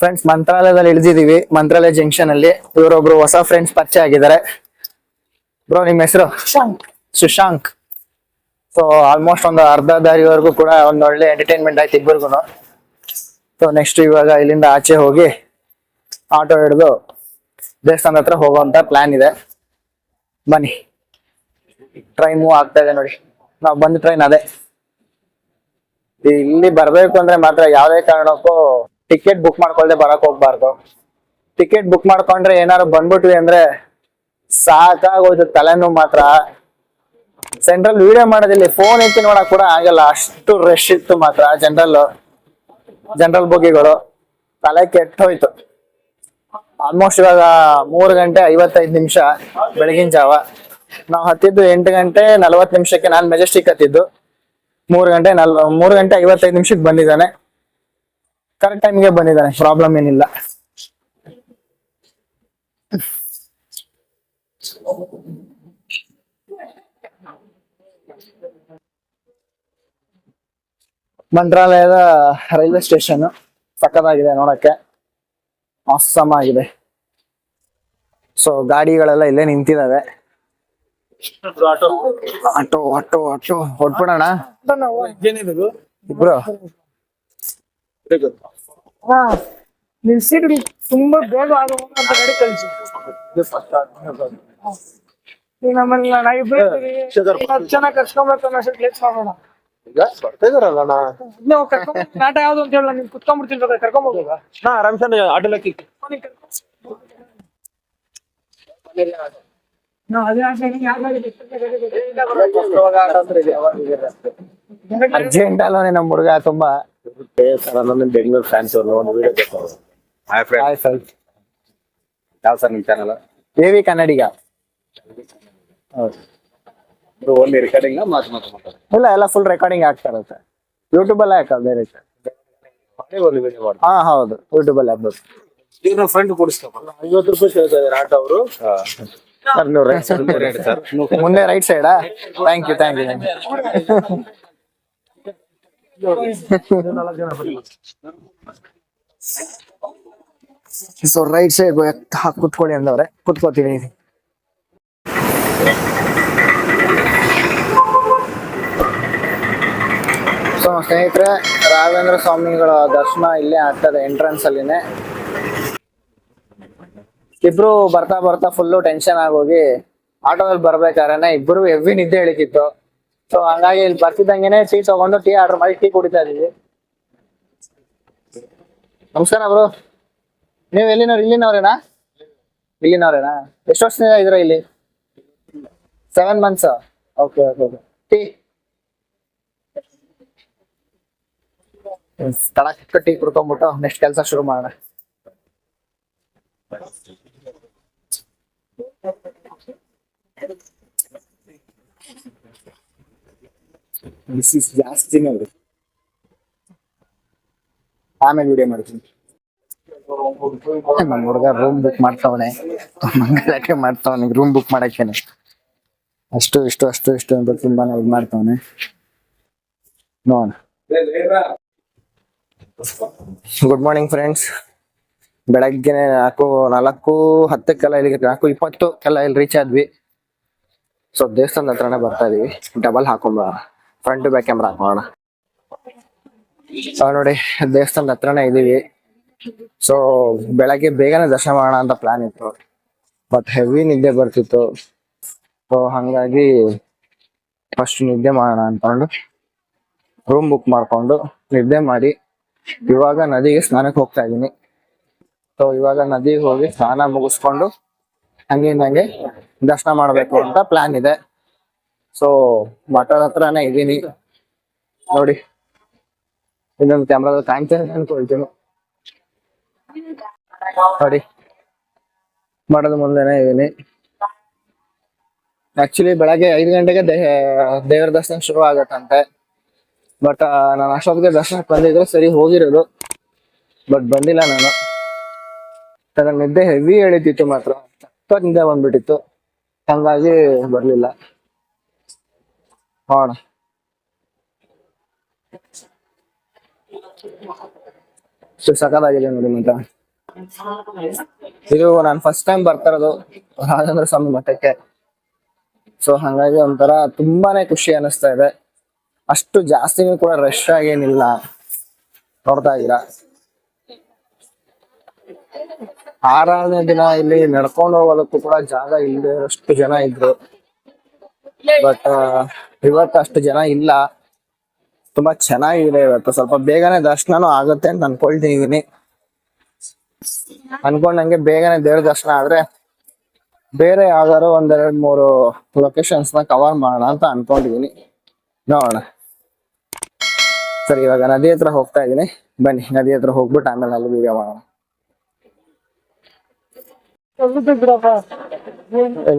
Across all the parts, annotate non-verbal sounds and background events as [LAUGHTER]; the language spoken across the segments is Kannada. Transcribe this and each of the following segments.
ಫ್ರೆಂಡ್ಸ್ ಮಂತ್ರಾಲಯದಲ್ಲಿ ಇಳಿದಿದೀವಿ ಮಂತ್ರಾಲಯ ಜಂಕ್ಷನ್ ಅಲ್ಲಿ ಇವರೊಬ್ರು ಹೊಸ ಫ್ರೆಂಡ್ಸ್ ಪರಿಚಯ ಆಗಿದ್ದಾರೆ. ಬ್ರೋ ನಿಮ್ಮ ಹೆಸರು? ಸುಶಾಂಕ್. ಸೊ ಆಲ್ಮೋಸ್ಟ್ ಒಂದು ಅರ್ಧ ದಾರಿವರೆಗೂ ಕೂಡ ಒಂದ್ ಒಳ್ಳೆ ಎಂಟರ್ಟೈನ್ಮೆಂಟ್ ಆಯ್ತು ಇಬ್ಬರಿಗೂ ಸೊ ನೆಕ್ಸ್ಟ್ ಇವಾಗ ಇಲ್ಲಿಂದ ಆಚೆ ಹೋಗಿ ಆಟೋ ಹಿಡಿದು ದೇವಸ್ಥಾನದ ಹತ್ರ ಹೋಗುವಂತ ಪ್ಲಾನ್ ಇದೆ. ಬನ್ನಿ. ಟ್ರೈನ್ ಮೂವ್ ಆಗ್ತಾ ಇದೆ ನೋಡಿ. ನಾವು ಬಂದ ಟ್ರೈನ್ ಅದೇ. ಇಲ್ಲಿ ಬರ್ಬೇಕು ಅಂದ್ರೆ ಮಾತ್ರ ಯಾವ್ದೇ ಕಾರಣಕ್ಕೂ ಟಿಕೆಟ್ ಬುಕ್ ಮಾಡ್ಕೊಳ್ದೆ ಬರಕ್ ಹೋಗ್ಬಾರ್ದು. ಟಿಕೆಟ್ ಬುಕ್ ಮಾಡ್ಕೊಂಡ್ರೆ ಏನಾರು ಬಂದ್ಬಿಟ್ವಿ ಅಂದ್ರೆ ಸಾಕಾಗೋಯ್ತು ತಲೆನೋವು ಮಾತ್ರ. ಸೆಂಟ್ರಲ್ ವಿಡಿಯೋ ಮಾಡೋದಿಲ್ಲ ಫೋನ್ ಎತ್ತಿ ನೋಡಕ್ ಕೂಡ ಆಗಲ್ಲ. ಅಷ್ಟು ರಶ್ ಇತ್ತು ಮಾತ್ರ ಜನರಲ್ ಜನರಲ್ ಬೋಗಿಗಳು. ತಲೆ ಕೆಟ್ಟೋಯ್ತು. ಆಲ್ಮೋಸ್ಟ್ ಇವಾಗ ಮೂರು ಗಂಟೆ ಐವತ್ತೈದು ನಿಮಿಷ ಬೆಳಗಿನ ಜಾವ. ನಾವು ಹತ್ತಿದ್ದು ಎಂಟು ಗಂಟೆ ನಲವತ್ತು ನಿಮಿಷಕ್ಕೆ ನಾನು ಮೆಜೆಸ್ಟಿಕ್ ಹತ್ತಿದ್ದು. ಮೂರು ಗಂಟೆ ನಲ್ ಮೂರು ಗಂಟೆ ಐವತ್ತೈದು ನಿಮಿಷಕ್ಕೆ ಬಂದಿದ್ದಾನೆ. ಕರೆಕ್ಟ್ ಟೈಮ್ಗೆ ಬಂದಿದ್ದಾನೆ ಪ್ರಾಬ್ಲಮ್ ಏನಿಲ್ಲ. ಮಂತ್ರಾಲಯದ ರೈಲ್ವೆ ಸ್ಟೇಷನ್ ಸಕ್ಕದಾಗಿದೆ ನೋಡಕ್ಕೆ. ಆಸಮ್ ಆಗಿದೆ. ಸೊ ಗಾಡಿಗಳೆಲ್ಲ ಇಲ್ಲೇ ನಿಂತಿದಾವೆ. ಆಟೋ ಆಟೋ ಆಟೋ ಹೊಟ್ಬಿಡೋಣ ಇಬ್ರು? ಹಾ ನಿಲ್ಸಿಡ್ರಿ ತುಂಬಾ ಬೇಗ ಅಂತ ಗಾಡಿ ಕಳಿಸಿ. ಈಗ ನಮ್ಮಲ್ಲಿ ಲೈಬ್ರರಿ ಜನ ಕರ್ಸ್ಕೊಂಬೇಕು ಅನ್ನೋ ಲೇಟ್ ಮಾಡೋಣ. ನಾವು ಕರ್ಕೊಂಡ್ ನಾಟ ಯಾವ್ದು ಅಂತ ಹೇಳ ನೀನ್ ಕುತ್ಕೊಂಡ್ಬಿಡ್ತೀನಿ ಬೇಕಾದ್ರೆ ಕರ್ಕೊಂಬೋಗ ನಾ ಆಟೋಲಕ್ಕಿ ನಾವು ಅದೇ ಆಟ? ಅರ್ಜೆಂಟ್ ಅಲ್ಲೋನೆ ನಮ್ ಹುಡುಗ? ತುಂಬಾ ಸರ್ ನನ್ನ ಬೆಂಗಳೂರು ಫ್ಯಾನ್ಸ್ ಅವ್ರು ಒಂದು ವಿಡಿಯೋ ಬೇಕು ಹಾಯ್ ಫ್ರೆಂಡ್ ಹಾಯ್ ಸರ್ ಯಾವ ಸರ್ ನಿಮ್ channel Devi Kannadiga only recording ಮಾತು ಮಾತು ಮಾತಾಡ ಇಲ್ಲ ಎಲ್ಲ ಫುಲ್ ರೆಕಾರ್ಡಿಂಗ್ ಆಗ್ತಾ ಸರ್ ಯೂಟ್ಯೂಬ್ ಅಲ್ಲೇ ಹಾಕೋದು ಬೇರೆ ಒಂದು ವಿಡಿಯೋ ಮಾಡಿ ಹಾ ಹೌದು. ಯೂಟ್ಯೂಬಲ್ಲೇ ಅಲ್ಲಿ ಹಾಕ್ಬೋದು. ಈಗ ನಾವು ಫ್ರೆಂಡ್ ಕೊಡಿಸ್ತಾವಲ್ಲ ಐವತ್ತು ರೂಪಾಯಿ ಕೇಳ್ತಾ ಇದ್ದಾರೆ ಆಟೋ ಅವರು ಸರ್ ಮುಂದೆ right ಸೈಡಾ thank you thank you thank you so right side ಹಾಕಿ ಕುತ್ಕೊಳ್ಳಿ ಅಂದವ್ರೆ. ಕುತ್ಕೋತೀನಿ ಸೊ ಸ್ನೇಹಿತರೆ, ರಾಘವೇಂದ್ರ ಸ್ವಾಮಿಗಳ ದರ್ಶನ ಇಲ್ಲೇ ಆಗ್ತದೆ ಎಂಟ್ರೆನ್ಸ್ ಅಲ್ಲಿನೇ. ಇಬ್ರು ಬರ್ತಾ ಬರ್ತಾ ಫುಲ್ಲು ಟೆನ್ಷನ್ ಆಗೋಗಿ, ಆಟೋದಲ್ಲಿ ಬರ್ಬೇಕಾದ್ರೆ ಇಬ್ರು ಹೆವಿ ನಿದ್ದೆ ಇಳಿತಿತ್ತು ಸೊ ಹಂಗಾಗಿ ಇಲ್ಲಿ ಬರ್ತಿದ್ದಂಗೆನೆ ಟೀ ತಗೊಂಡು ಟೀ ಆರ್ಡರ್ ಮಾಡಿ ಟೀ ಕುಡಿತಾ ಇದೀವಿ ನಮಸ್ಕಾರ ಬ್ರೋ ನೀವು ಎಲ್ಲಿನವ್ರು? ಇಲ್ಲಿನವ್ರೇನಾ? ಇಲ್ಲಿನವ್ರೇನಾ? ಎಷ್ಟು ವರ್ಷದಿಂದ ಇದ್ರ ಇಲ್ಲಿ? Seven months okay okay okay tea ತಡಕ್ಕ tea ಕುಡ್ಕೊಂಡ್ಬಿಟ್ಟು ನೆಕ್ಸ್ಟ್ ಕೆಲಸ ಶುರು ಮಾಡೋಣ. ಬಿಸಿ ಜಾಸ್ತಿನೇ ಇದೆ ಆಮೇಲೆ ವಿಡಿಯೋ ಮಾಡ್ತೀನಿ. ನಮ್ಮ ಹುಡುಗ ರೂಮ್ ಬುಕ್ ಮಾಡ್ತಾವನೆ ಮಂಗಳಕ್ಕೆ ಮಾಡ್ತಾವನೆ ರೂಮ್ ಬುಕ್ ಮಾಡಕ್ಕೇನೆ. ಅಷ್ಟು, ಇಷ್ಟು ಅಷ್ಟು, ಇಷ್ಟು ಅಂತ ತುಂಬಾನೇ ಇದು ಮಾಡ್ತಾವನೆ. ನೋಡೋಣ. ಗುಡ್ ಮಾರ್ನಿಂಗ್ ಫ್ರೆಂಡ್ಸ್ ಬೆಳಗ್ಗೆ ನಾಲ್ಕು ನಾಲ್ಕು ಹತ್ತಕ್ಕೆಲ್ಲ ಇಲ್ಲಿಗೆ, ನಾಲ್ಕು ಇಪ್ಪತ್ತಕ್ಕೆಲ್ಲ ಇಲ್ಲಿ ರೀಚ್ ಆದ್ವಿ. ಸೊ ದೇವಸ್ಥಾನದ ಹತ್ರನೇ ಬರ್ತಾ ಇದೀವಿ. ಡಬಲ್ ಹಾಕೊಂಬ ಫ್ರಂಟ್ ಬ್ಯಾಕ್ ಕ್ಯಾಮ್ರಾ ಹಾಕೋಣ ಸೊ ನೋಡಿ, ದೇವಸ್ಥಾನದ ಹತ್ರನೇ ಇದೀವಿ ಸೊ ಬೆಳಗ್ಗೆ ಬೇಗನೆ ದರ್ಶನ ಮಾಡೋಣ ಅಂತ ಪ್ಲಾನ್ ಇತ್ತು. ಬಟ್ ಹೆವಿ ನಿದ್ದೆ ಬರ್ತಿತ್ತು. ಸೊ ಹಂಗಾಗಿ ಫಸ್ಟ್ ನಿದ್ದೆ ಮಾಡೋಣ ಅನ್ಕೊಂಡು ರೂಮ್ ಬುಕ್ ಮಾಡ್ಕೊಂಡು ನಿದ್ದೆ ಮಾಡಿ ಇವಾಗ ನದಿಗೆ ಸ್ನಾನಕ್ಕೆ ಹೋಗ್ತಾ ಇದೀನಿ ಸೊ ಇವಾಗ ನದಿಗೆ ಹೋಗಿ ಸ್ನಾನ ಮುಗಿಸ್ಕೊಂಡು ಹಂಗೆ ಹಂಗೆ ದರ್ಶನ ಮಾಡಬೇಕು ಅಂತ ಪ್ಲಾನ್ ಇದೆ. ಸೊ ಮಠದ ಹತ್ರನೇ ಇದೀನಿ ನೋಡಿ. ಇನ್ನೊಂದು ಕ್ಯಾಮ್ರಾದಲ್ಲಿ ಕಾಣ್ತೇನೆ ಅನ್ಕೊಳ್ತೀನಿ. ನೋಡಿ. ಮಠದ ಮುಂದೆನೆ ಇದೀನಿ ಆಕ್ಚುಲಿ ಬೆಳಗ್ಗೆ ಐದು ಗಂಟೆಗೆ ದೇವರ ದರ್ಶನ ಶುರು ಆಗತ್ತಂತೆ. ಬಟ್ ನಾನು ಅಷ್ಟೊತ್ತಿಗೆ ದರ್ಶನಕ್ಕೆ ಬಂದಿದ್ರು ಸರಿ ಹೋಗಿರೋದು. ಬಟ್ ಬಂದಿಲ್ಲ ನಾನು. ನನ್ನ ನಿದ್ದೆ ಹೆವಿ ಎಳಿತಿತ್ತು ಮಾತ್ರ. ನಿದ್ದೆ ಬಂದ್ಬಿಟ್ಟಿತ್ತು. ಹಂಗಾಗಿ ಬರ್ಲಿಲ್ಲ. ಎಷ್ಟು ಸಖತ್ತಾಗಿದೆ ನೋಡಿ ಮತ್ತೆ ಇದು ನಾನು ಫಸ್ಟ್ ಟೈಮ್ ಬರ್ತಾ ಇರೋದು ರಾಜೇಂದ್ರ ಸ್ವಾಮಿ ಮಠಕ್ಕೆ. ಸೊ ಹಂಗಾಗಿ ಒಂಥರ ತುಂಬಾನೇ ಖುಷಿ ಅನಿಸ್ತಾ ಇದೆ. ಅಷ್ಟು ಜಾಸ್ತಿನೂ ಕೂಡ ರಶ್ ಆಗೇನಿಲ್ಲ ನೋಡ್ತಾ ಇದ್ದೀರಾ? ಆರಾಧನೆ ದಿನ ಇಲ್ಲಿ ನಡ್ಕೊಂಡು ಹೋಗೋದಕ್ಕೂ ಕೂಡ ಜಾಗ ಇಲ್ಲದೆ ಅಷ್ಟು ಜನ ಇದ್ರು. ಬಟ್ ಇವತ್ತು ಅಷ್ಟು ಜನ ಇಲ್ಲ. ತುಂಬಾ ಚೆನ್ನಾಗಿದೆ ಇವತ್ತು. ಸ್ವಲ್ಪ ಬೇಗನೆ ದರ್ಶನನೂ ಆಗುತ್ತೆ ಅಂತ ಅನ್ಕೊಳ್ತಿದೀನಿ ಅನ್ಕೊಂಡಂಗೆ ಬೇಗನೆ ದೇವ್ರ ದರ್ಶನ ಆದ್ರೆ ಬೇರೆ ಯಾವ್ದಾರು ಒಂದೆರಡು ಮೂರು ಲೊಕೇಶನ್ಸ್ನ ಕವರ್ ಮಾಡೋಣ ಅಂತ ಅನ್ಕೊಂಡಿದೀನಿ. ನೋಡೋಣ. ಸರಿ ಇವಾಗ ನದಿ ಹತ್ರ ಹೋಗ್ತಾ ಇದೀನಿ. ಬನ್ನಿ ನದಿ ಹತ್ರ ಹೋಗ್ಬಿಟ್ಟು ಆಮೇಲೆ ಅಲ್ಲಿ ವಿಡಿಯೋ ಮಾಡೋಣ.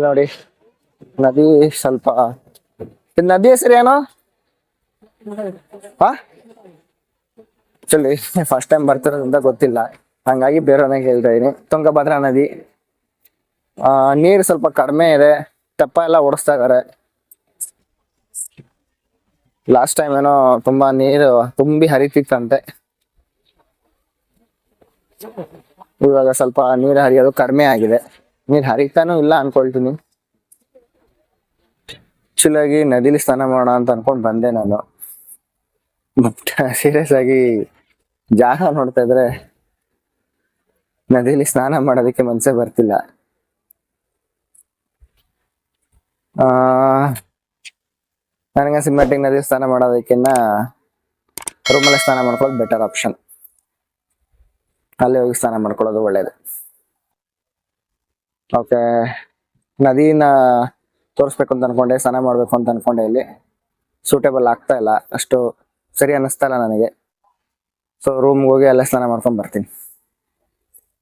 ನೋಡಿ. ನದಿ ಸ್ವಲ್ಪ. ಇದು ನದಿ ಹೆಸರು ಹಾ? ಚಲಿ ಫಸ್ಟ್ ಟೈಮ್ ಬರ್ತಿರೋದ್ರಿಂದ ಗೊತ್ತಿಲ್ಲ. ಹಂಗಾಗಿ ಬೇರೆಯವ್ರನ್ನ ಹೇಳ್ತಾ ಇದ್ದೀನಿ ತುಂಗಭದ್ರಾ ನದಿ. ಆ, ನೀರು ಸ್ವಲ್ಪ ಕಡಿಮೆ ಇದೆ. ತೆಪ್ಪ ಎಲ್ಲ ಓಡಿಸ್ತಾ ಇದಾರೆ. ಲಾಸ್ಟ್ ಟೈಮ್ ಏನೋ ತುಂಬಾ ನೀರು ತುಂಬಿ ಹರಿತಿತ್ತಂತೆ. ಇವಾಗ ಸ್ವಲ್ಪ ನೀರು ಹರಿಯೋದು ಕಡಿಮೆ ಆಗಿದೆ. ನೀರು ಹರಿತಾನೂ ಇಲ್ಲ ಅನ್ಕೊಳ್ತೀನಿ. ಆಗಿ ನದಿಲಿ ಸ್ನಾನ ಮಾಡೋಣ ಅಂತ ಅನ್ಕೊಂಡ್ ಬಂದೆ ನಾನು. ಬಟ್ ಸೀರಿಯಸ್ [LAUGHS] ಆಗಿ ಜಾಗ ನೋಡ್ತಾ ಇದ್ರೆ ನದಿಲಿ ಸ್ನಾನ ಮಾಡೋದಕ್ಕೆ ಮನಸ್ಸೇ ಬರ್ತಿಲ್ಲ. ಆ ನನಗೆ ಸಿಮೆಟಿಕ್ ನದಿ ಸ್ನಾನ ಮಾಡೋದಕ್ಕಿನ್ನ ರೂಮಲ್ಲಿ ಸ್ನಾನ ಮಾಡ್ಕೊಳ್ಳೋದು ಬೆಟರ್ ಆಪ್ಷನ್ ಅಲ್ಲಿ ಹೋಗಿ ಸ್ನಾನ ಮಾಡ್ಕೊಳ್ಳೋದು ಒಳ್ಳೇದು. ಓಕೆ ನದಿನ ತೋರಿಸ್ಬೇಕು ಅಂತ ಅನ್ಕೊಂಡೆ, ಸ್ನಾನ ಮಾಡ್ಬೇಕು ಅಂತ ಅನ್ಕೊಂಡೆ ಇಲ್ಲಿ. ಸೂಟೇಬಲ್ ಆಗ್ತಾ ಇಲ್ಲ. ಅಷ್ಟು ಸರಿ ಅನ್ನಿಸ್ತಾ ಇಲ್ಲ ನನಗೆ. ಸೊ ರೂಮ್ಗೆ ಹೋಗಿ ಅಲ್ಲೇ ಸ್ನಾನ ಮಾಡ್ಕೊಂಡ್ ಬರ್ತೀನಿ.